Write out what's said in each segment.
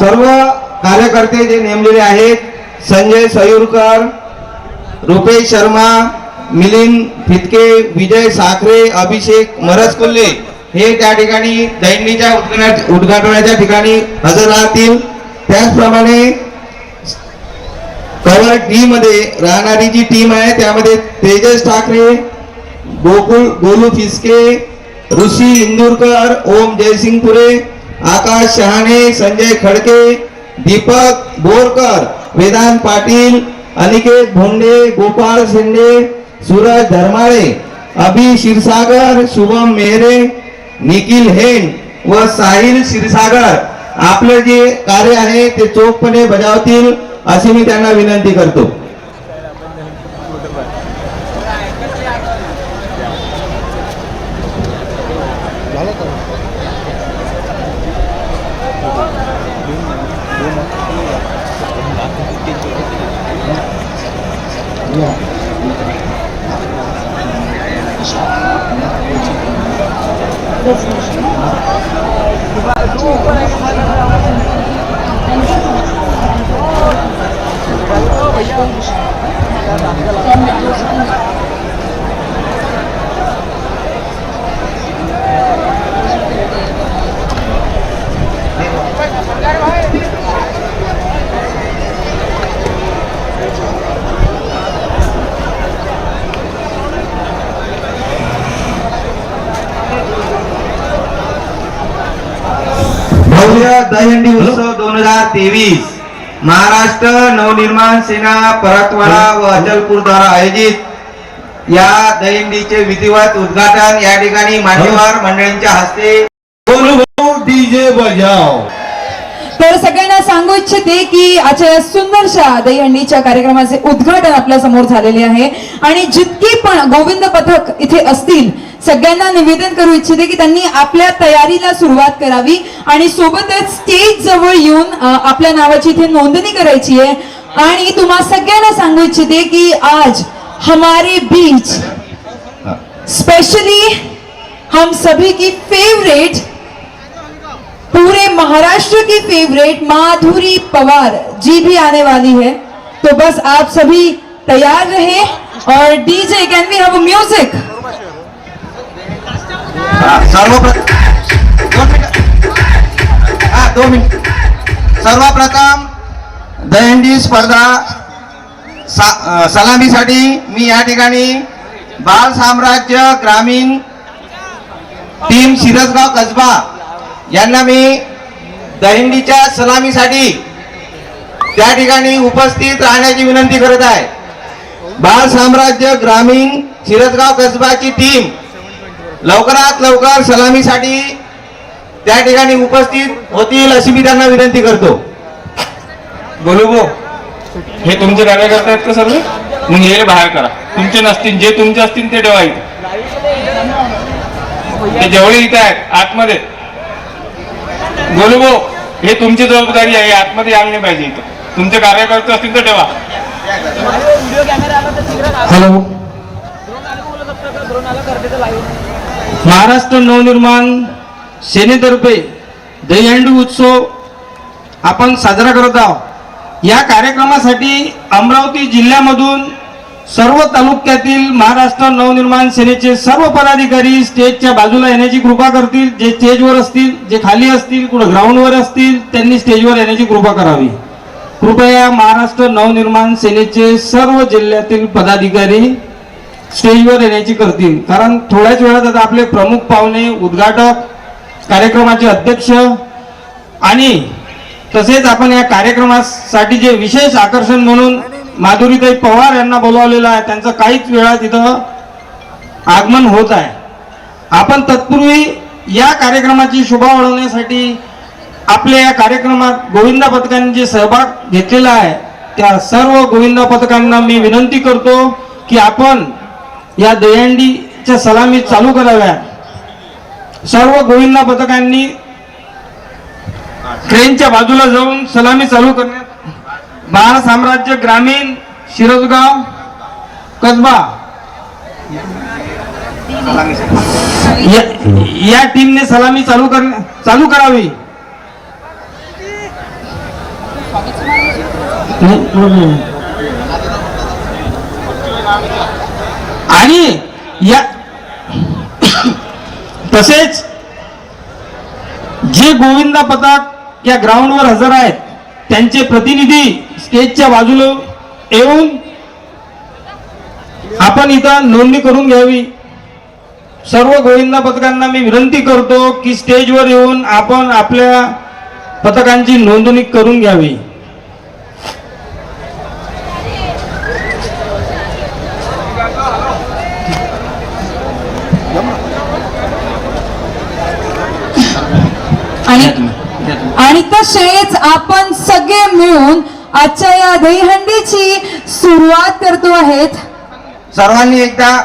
सर्व कार्यकर्ते जे नेमलेले आहेत संजय सयूरकर रुपेश शर्मा मिलिंद फितके विजय साखरे अभिषेक मरसकुल्ले हे त्या ठिकाणी दैंडीच्या उद्घाटना- उद्घाटनाच्या ठिकाणी हजर राहतील. त्याचप्रमाणे कवर डी मध्ये राहणारी जी टीम आहे त्यामध्ये तेजस ठाकरे गोकुळ गोलू फिसके ऋषी इंदूरकर ओम जयसिंगपुरे आकाश शहाणे संजय खडके दीपक बोरकर वेदांत पाटील अनिकेत भोंडे गोपाळ शिंदे सूरज धर्माळे अभि क्षीरसागर शुभम मेहरे निखिल हेन व साहिल क्षीरसागर. आपलं जे कार्य आहे ते चोखपणे बजावतील अशी मी त्यांना विनंती करतो. Yeah. उत्सव दोन हजार तेवीस. महाराष्ट्र नवनिर्माण सेना परतवाडा व अचलपूर द्वारा आयोजित या दहीहंडीचे विधिवत उद्घाटन या ठिकाणी मान्यवर मंडळींच्या हस्ते डीजे बजाव. तर सगळ्यांना सांगू इच्छिते की आजच्या या सुंदरशा दहीहंडीच्या कार्यक्रमाचे उद्घाटन आपल्यासमोर झालेले आहे. आणि जितकी पण गोविंद पथक इथे असतील सगळ्यांना निवेदन करू इच्छिते की त्यांनी आपल्या तयारीला सुरुवात करावी. आणि सोबतच स्टेज जवळ येऊन आपल्या नावाची इथे नोंदणी करायची आहे. आणि तुम्हा सगळ्यांना सांगू इच्छिते की आज हमारे बीच स्पेशली हम सभी की फेवरेट पूरे महाराष्ट्र की फेवरेट माधुरी पवार जी भी आने वाली है। तो बस आप सभी तैयार रहे और DJ can we have music सर्वप्रथम दहीहंडी स्पर्धा सा- अ, सलामीसाठी मी या बाल साम्राज्य ग्रामीण टीम शिरसगाव कसबा यांना मी दहिंडीच्या सलामीसाठी त्या ठिकाणी उपस्थित राहण्याची विनंती करत आहे. बाल साम्राज्य ग्रामीण शिरसगाव कसबाची टीम लवकरात लवकर सलामीसाठी त्या ठिकाणी उपस्थित होतील अशी मी त्यांना विनंती करतो. बोलू गो हे तुमचे कार्यकर्ते आहेत का सर्व मग हे बाहेर करा. तुमचे नसतील जे तुमचे असतील ते ठेवा इथे. ते जेवढे इथे आहेत आतमध्ये. बोलू गो हे तुमची जबाबदारी आहे आतमध्ये आले नाही पाहिजे इथं. तुमचे कार्यकर्ते असतील तर ठेवा. हॅलो महाराष्ट्र नवनिर्माण सेनेतर्फे दहीहंडी उत्सव आपण साजरा करत आहोत. या कार्यक्रमासाठी अमरावती जिल्ह्यामधून सर्व तालुक्यातील महाराष्ट्र नवनिर्माण सेनेचे सर्व पदाधिकारी स्टेजच्या बाजूला येण्याची कृपा करतील. जे स्टेजवर असतील जे खाली असतील कुठं ग्राउंडवर असतील त्यांनी स्टेजवर येण्याची कृपा करावी. कृपया महाराष्ट्र नवनिर्माण सेनेचे सर्व जिल्ह्यातील पदाधिकारी स्टेजवर येण्याची करतील. कारण थोड्याच वेळात आता आपले प्रमुख पाहुणे उद्घाटक कार्यक्रमाचे अध्यक्ष आणि तसेच आपण या कार्यक्रमासाठी जे विशेष आकर्षण म्हणून माधुरीताई पवार यांना बोलावलेलं आहे. त्यांचं काहीच वेळा तिथं आगमन होत आहे. आपण तत्पूर्वी या कार्यक्रमाची शोभा वाढवण्यासाठी आपल्या या कार्यक्रमात गोविंदा पथकांनी जे सहभाग घेतलेला आहे त्या सर्व गोविंदा पथकांना मी विनंती करतो की आपण या दहीहंडीच्या सलामी चालू कराव्या सर्व गोविंदा पथकांनी ट्रेनच्या बाजूला जाऊन सलामी चालू करण्यात बाळ साम्राज्य ग्रामीण शिरोजगाव कसबा. या, या टीमने सलामी चालू कर चालू करावी. आणि या तसेच जे गोविंदा पथक या ग्राउंडवर हजर आहेत त्यांचे प्रतिनिधी स्टेजच्या बाजूला येऊन आपण इथं नोंदणी करून घ्यावी. सर्व गोविंदा पथकांना मी विनंती करतो की स्टेजवर येऊन आपण आपल्या पथकांची नोंदणी करून घ्यावी. आणि आणि तसेच आपण सगळे मिळून आजच्या या दहीहंडीची सुरुवात करतो आहेत. सर्वांनी एकदा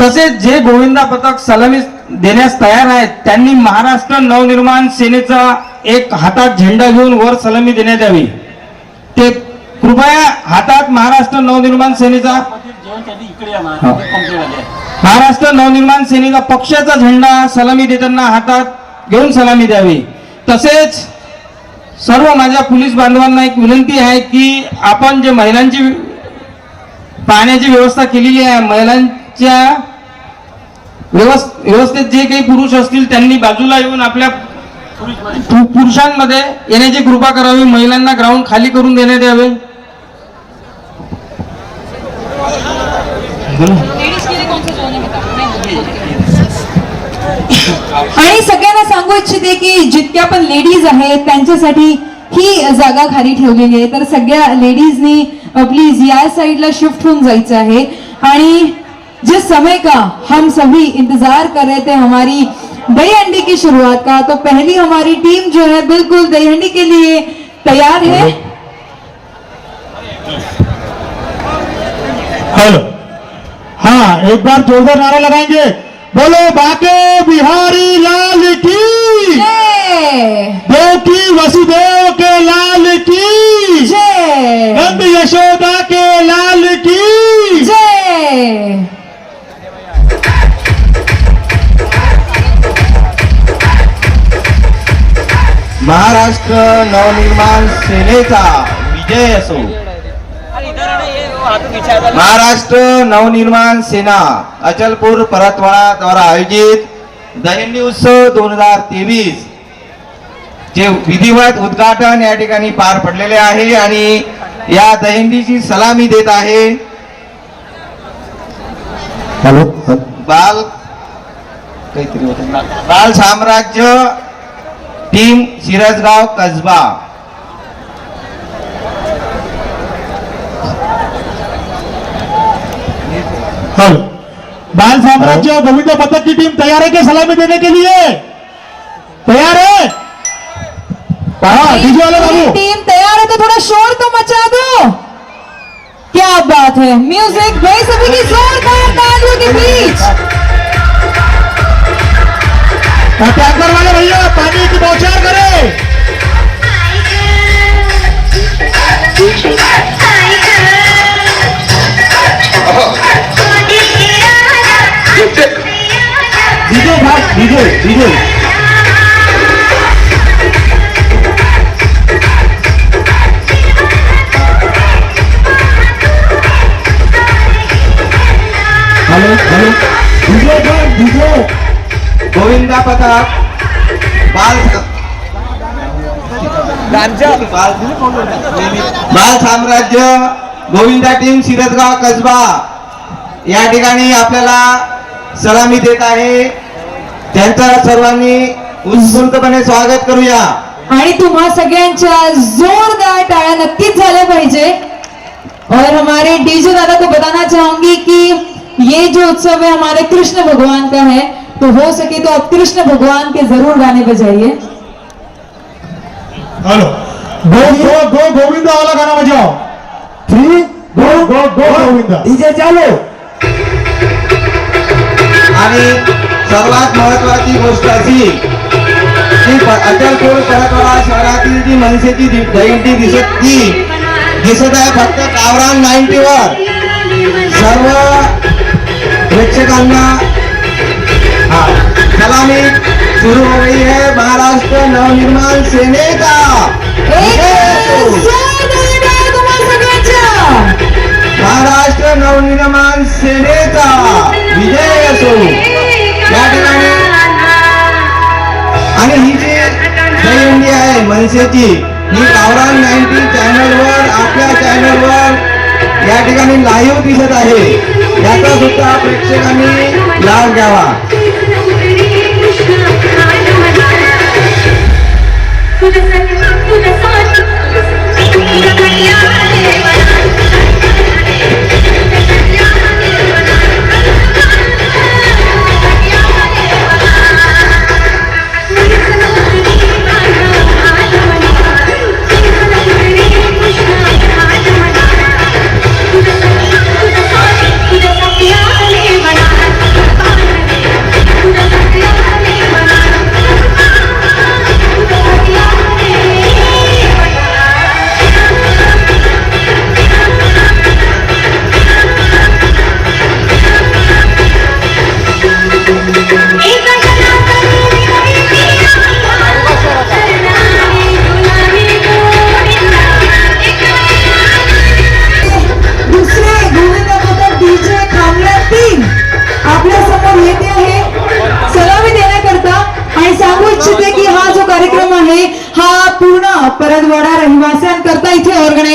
तसेच जे गोविंदा पथक सलामी देण्यास तयार आहेत त्यांनी महाराष्ट्र नवनिर्माण सेनेचा एक हातात झेंडा घेऊन वर सलामी देण्यात यावी. ते कृपया हातात महाराष्ट्र नवनिर्माण सेनेचा महाराष्ट्र नवनिर्माण सेनेचा पक्षाचा झेंडा सलामी देताना हातात घेऊन सलामी द्यावी. तसेच सर्व माझ्या पोलीस बांधवांना एक विनंती आहे की आपण जे महिलांची पाण्याची व्यवस्था केलेली आहे महिलांच्या व्यवस्थेत जे काही पुरुष असतील त्यांनी बाजूला येऊन आपल्या पु- पुरुषांमध्ये येण्याची कृपा करावी महिलांना ग्राउंड खाली करून देण्यात यावे. आणि सगळ्यांना सांगू इच्छिते की जितक्या पण लेडीज आहेत त्यांच्यासाठी ही जागा खाली ठेवलेली आहे. तर सगळ्या लेडीजनी प्लीज या साईडला शिफ्ट होऊन जायचं आहे. आणि जिस समय का हम सभी इंतजार कर रहे थे हमारी दही हंडी की शुरुआत का? तो पहली हमारी टीम जो है बिल्कुल दही हंडी के लिए तैयार है। हेलो। हाँ एक बार जोरदार नारा लगाएंगे। बोलो बाके बिहारी लाल की। जय। देवकी वसुदेव के लाल की। जय। नंद यशोदा के लाल की। जय महाराष्ट्र नवनिर्माण सेनेचा विजय असो। महाराष्ट्र नवनिर्माण सेना अचलपूर परतवाडा द्वारा आयोजित दहिंडी उत्सव दोन हजार तेवीस चे विधिवत उद्घाटन या ठिकाणी पार पडलेले आहे आणि या दहिंडीची सलामी देत आहे. हेलो. बाल काहीतरी होतं. बाल साम्राज्य टीम सिरसगाव कसबा. बाल साम्राज्य और गोविंद पथक की टीम तैयार है क्या सलामी देने के लिए? तैयार है? हाँ डीजे वाले बाबू। टीम तैयार है तो थोड़ा शोर तो मचा दो। क्या बात है म्यूज़िक भाई सभी की जोरदार तालियों के बीच। हाँ, टैंकर वाले भैया पानी की बौछार करें। डीजे भाग डीजे. Hello hello. डीजे बंद, डीजे. गोविंदा पथक बाल बाल बाल साम्राज्य गोविंदा टीम सिरसगाव कसबा. या ठिकाणी आपल्याला सलामी देत आहे. त्यांचं सर्वांनी उत्स्फूर्तपणे स्वागत करूया. आणि तुम्हा सगळ्यांच्या जोरदार टाळ्या नक्कीच झाल्या पाहिजे. और हमारे डीजे दादा को बताना चाहूंगी कि ये जो उत्सव है हमारे कृष्ण भगवान का है तो हो सके तो आप कृष्ण भगवान के जरूर गाने बजाइए। हेलो. गो गो गो गोविंदा वाला गाना बजाओ. Three go go go Govinda. DJ चालू. आणि सर्वात महत्वाची गोष्ट अशी की अचलपूर परतवाडा शहरातील जी मनसेची जयंती दिसत ती दिसत आहे फक्त कावरान नाईन्टीवर सर्व प्रेक्षकांना सलामी सुरू हो रही है महाराष्ट्र नवनिर्माण सेनेचा. महाराष्ट्र नवनिर्माण सेनेचा. विजय असो. या ठिकाणी. आणि ही जी दहीहंडी आहे मनसेची ही गावरान नाईन्टी चॅनलवर आपल्या चॅनलवर या ठिकाणी लाईव्ह दिसत आहे. याचा सुद्धा प्रेक्षकांनी लाभ घ्यावा.